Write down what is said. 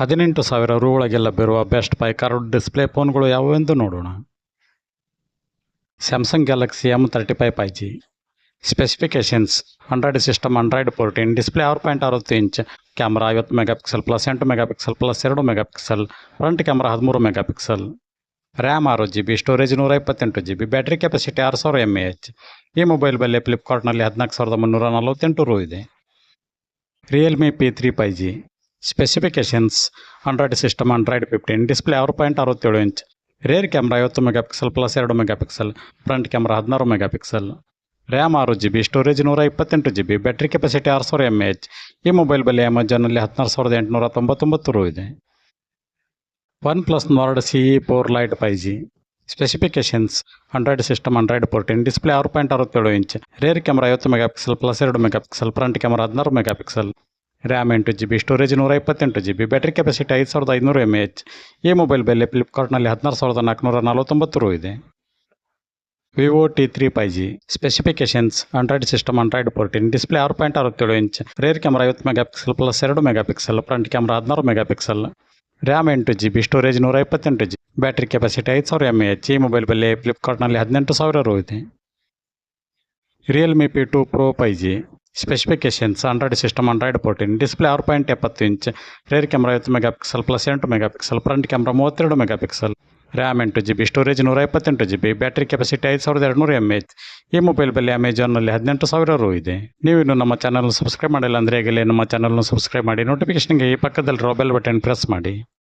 ಹದಿನೆಂಟು ಸಾವಿರ ರು ಒಳಗೆಲ್ಲ ಬರುವ ಬೆಸ್ಟ್ ಬೈ ಕಾರ್ಡ್ ಡಿಸ್ಪ್ಲೇ ಫೋನ್ಗಳು ಯಾವುವೆಂದು ನೋಡೋಣ. Samsung Galaxy M thirty five five G specifications Android system Android fourteen display ಆರು ಪಾಯಿಂಟ್ ಅರವತ್ತು ಇಂಚ್ ಕ್ಯಾಮ್ರಾ ಐವತ್ತು ಮೆಗಾ ಪಿಕ್ಸೆಲ್ ಪ್ಲಸ್ ಎಂಟು ಮೆಗಾ ಪಿಕ್ಸೆಲ್ ಪ್ಲಸ್ ಎರಡು ಮೆಗಾ ಪಿಕ್ಸೆಲ್ ಫ್ರಂಟ್ ಕ್ಯಾಮ್ರಾ ಹದಿಮೂರು ಮೆಗಾ ಪಿಕ್ಸೆಲ್ ರ್ಯಾಮ್ ಆರು ಜಿ ಬಿ ಸ್ಟೋರೇಜ್ ನೂರ ಇಪ್ಪತ್ತೆಂಟು G B battery capacity ಆರು ಸಾವಿರ ಎಂ ಎ ಎಚ್ ಈ ಮೊಬೈಲ್ ಬೆಲೆ ಫ್ಲಿಪ್ಕಾರ್ಟ್ನಲ್ಲಿ ಹದಿನಾಲ್ಕು ಸಾವಿರದ ಮುನ್ನೂರ ನಲವತ್ತೆಂಟು ರು ಇದೆ. Realme P three five G specifications Android system Android fifteen display ಆರು ಪಾಯಿಂಟ್ ಅರವತ್ತೇಳು ಇಂಚ್ ರೇರ್ ಕ್ಯಾಮ್ರಾ ಐವತ್ತು ಮೆಗಾ ಪಿಕ್ಸೆಲ್ ಪ್ಲಸ್ ಎರಡು ಮೆಗಾ ಪಿಕ್ಸೆಲ್ ಫ್ರಂಟ್ ಕ್ಯಾಮ್ರಾ ಹದಿನಾರು ಮೆಗಾ ಪಿಕ್ಸೆಲ್ ರ್ಯಾಮ್ ಆರು ಜಿ ಬಿ ಸ್ಟೋರೇಜ್ ನೂರ ಇಪ್ಪತ್ತೆಂಟು ಜಿ ಬಿ ಬ್ಯಾಟ್ರಿ ಕೆಪಾಸಿಟಿ ಆರು ಸಾವಿರ ಎಂ ಎಚ್ ಈ ಮೊಬೈಲ್ ಬೆಲೆ ಅಮೆಜಾನಲ್ಲಿ ಹದಿನಾರು ಸಾವಿರದ ಎಂಟುನೂರ ತೊಂಬತ್ತೊಂಬತ್ತು ರು ಇದೆ. OnePlus Nord C E four lite five G specifications Android system Android fourteen display ಆರು ಪಾಯಿಂಟ್ ಅರವತ್ತೇಳು ಇಂಚ್ ರೇರ್ ಕ್ಯಾಮ್ರಾ ಐವತ್ತು ಮೆಗಾ ಪಿಕ್ಸೆಲ್ ಪ್ಲಸ್ ಎರಡು ಮೆಗಾ ಪಿಕ್ಸೆಲ್ ಫ್ರಂಟ್ ಕ್ಯಾಮ್ರಾ ಹದಿನಾರು ಮೆಗಾ ಪಿಕ್ಸೆಲ್ ರ್ಯಾಮ್ ಎಂಟು ಜಿ ಬಿ ಸ್ಟೋರೇಜ್ ನೂರ ಇಪ್ಪತ್ತೆಂಟು G B battery capacity ಐದು ಸಾವಿರದ ಐನೂರು ಎಂ ಎಚ್. ಈ ಮೊಬೈಲ್ ಬೆಲೆ ಫ್ಲಿಪ್ಕಾರ್ಟ್ನಲ್ಲಿ ಹದಿನಾರು ಸಾವಿರದ ನಾಲ್ಕುನೂರ ನಲವತ್ತೊಂಬತ್ತು ರು ಇದೆ. Vivo T three five G specifications Android system Android fourteen display ಆರು ಪಾಯಿಂಟ್ ಅರವತ್ತೇಳು ಇಂಚ್ ರೇರ್ ಕ್ಯಾಮ್ರಾ ಐವತ್ತು ಮೆಗಾ ಪಿಕ್ಸೆಲ್ ಪ್ಲಸ್ ಎರಡು ಮೆಗಾ ಪಿಕ್ಸೆಲ್ ಫ್ರಂಟ್ ಕ್ಯಾಮ್ರಾ ಹದಿನಾರು ಮೆಗಾ ಪಿಕ್ಸೆಲ್ ರ್ಯಾಮ್ ಎಂಟು ಜಿ ಬಿ ಸ್ಟೋರೇಜ್ ನೂರ ಇಪ್ಪತ್ತೆಂಟು ಜಿ ಬ್ಯಾಟ್ರಿ ಕೆಪಾಸಿಟಿ ಐದು ಸಾವಿರ ಎಂ ಎಚ್. ಈ ಮೊಬೈಲ್ ಬೆಲೆ ಫ್ಲಿಪ್ಕಾರ್ಟ್ನಲ್ಲಿ ಹದಿನೆಂಟು ಸಾವಿರ ರು ಇದೆ. Realme P two pro five G specifications Android system Android fourteen display ಆರು ಪಾಯಿಂಟ್ ಎಪ್ಪತ್ತು ಇಂಚ್ ರೇರ್ ಕ್ಯಾಮ್ರಾ ಐವತ್ತು ಮೆಗಾ ಪಿಕ್ಸಲ್ ಪ್ಲಸ್ ಎಂಟು ಮೆಗಾ ಪಿಕ್ಸಲ್ ಫ್ರಂಟ್ ಕ್ಯಾಮ್ರಾ ಮೂವತ್ತೆರಡು ಮೆಗಾ ಪಿಕ್ಸಲ್ ರ್ಯಾಮ್ ಎಂಟು ಜಿ ಬಿ ಸ್ಟೋರೇಜ್ ನೂರ ಇಪ್ಪತ್ತೆಂಟು ಜಿ ಬಿ ಬ್ಯಾಟ್ರಿ ಕೆಪಾಸಿಟಿ ಐದು ಸಾವಿರದ ಎರಡುನೂರು ಎಂ ಎಚ್ ಈ ಮೊಬೈಲ್ ಬೆಲೆ ಅಮೆಜಾನ್ನಲ್ಲಿ ಹದಿನೆಂಟು ಸಾವಿರ ರು ಇದೆ. ನೀವು ಇನ್ನು ನಮ್ಮ ಚಾನಲ್ನ ಸಬ್ಸ್ಕ್ರೈಬ್ ಮಾಡಿಲ್ಲ ಅಂದರೆ ಈಗಲೇ ನಮ್ಮ ಚಾನಲ್ನ ಸಬ್ಸ್ಕ್ರೈಬ್ ಮಾಡಿ ನೋಟಿಫಿಕೇಷನ್ಗೆ ಈ ಪಕ್ಕದಲ್ಲಿ ಬೆಲ್ ಬಟನ್ ಪ್ರೆಸ್ ಮಾಡಿ.